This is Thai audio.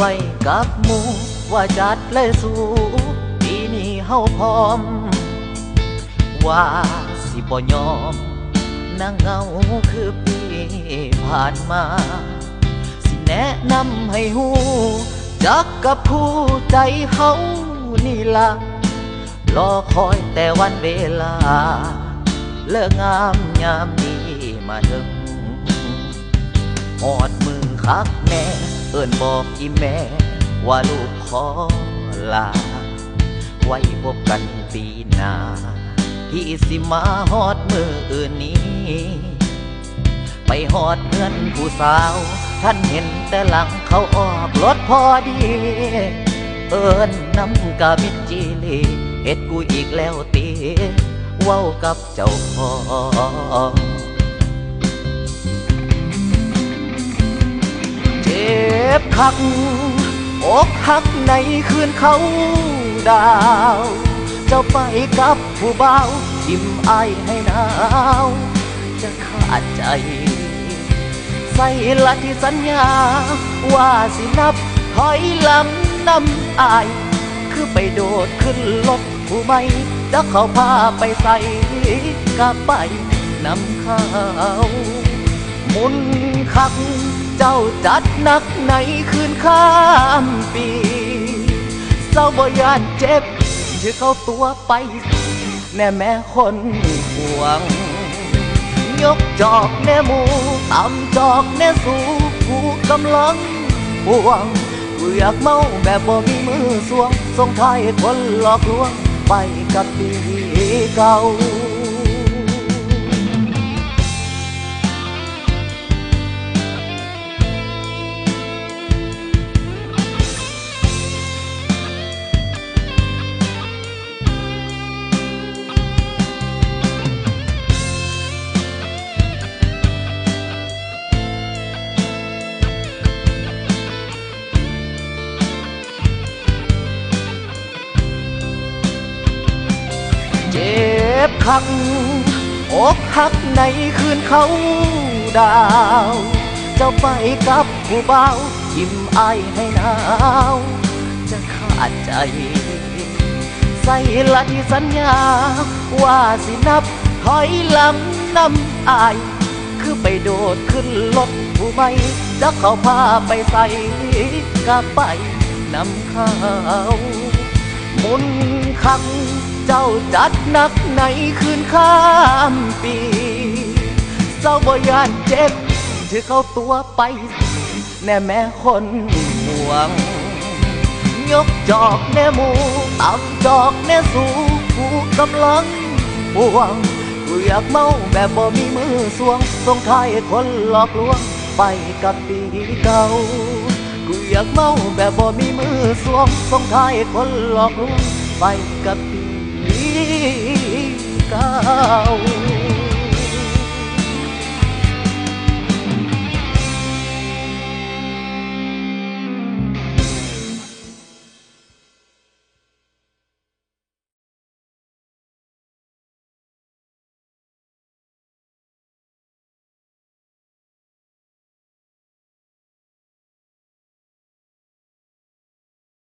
ไว้กับหมูว่าจัดเลยสู่ปีนี้เฮาพร้อม ว่าสิบ่ยอมนางเงาคือปีผ่านมา สิแนะนำให้หูจักกับผู้ใจเฮานี่ละรอคอยแต่วันเวลา เลิกงามยามนี้มาถึงหอดมือคักแน่ เอิ้นบอกอีแม่ ว่าลูกขอลา ไว้พบกันปีหน้าที่สิมาฮอดมืออื่นนี้ ไปฮอดเงินผู้สาว ท่านเห็นแต่หลังเขาออกรถพอดี เอิญน้ำกามิจีลีเฮ็ดกูอีกแล้วตีเว้ากับเจ้าของ บคักอกหักในคืนเขาดาว เจ้าไปกับผู้บ่าวทิมไอายให้หนาว จะขาดใจ ใส่ละที่สัญญา ว่าสินับถอยลังนำอาย คือไปโดดขึ้นรถผู้ไม่จะเขาพาไปใส่กลับไปนำเขา มุนคัก เจ้าจัดนักในคืนข้ามปีเศร้าบ่ยานเจ็บที่เขาตัวไป แน่แม่คนห่วง ยกจอกแน่หมูตำจอกแน่สู่ผู้กำลังห่วงกูอยากเมาแบบบ่มีมือสวงส่งท้ายคนหลอกลวงไปกับปีเก่า เจ็บคักอกหักในคืนเขาดาวจ้าไปกับผู้เบาวทิมไอายให้หนาว จะขาดใจ ใส่ละที่สัญญา ว่าสินับถอยลังนำอาย คือไปโดดขึ้นรถผู้ไม่จะเขาพาไปใส่กลับไปนำเขามุนคัก เจ้าจัดหนักในคืนข้ามปี เจ้าบ่ยานเจ็บที่เข้าตัวไป แน่แม่คนห่วง ยกจอกแน่หมูตำจอกแน่สูผู้กำลังห่วงกูอยากเมาแบบบ่มีมือสวงส่งท้ายคนหลอกลวง ไปกับปีเก่ากูอยากเมาแบบบ่มีมือสวงส่งท้ายคนหลอกลวงไปกับปี เก่า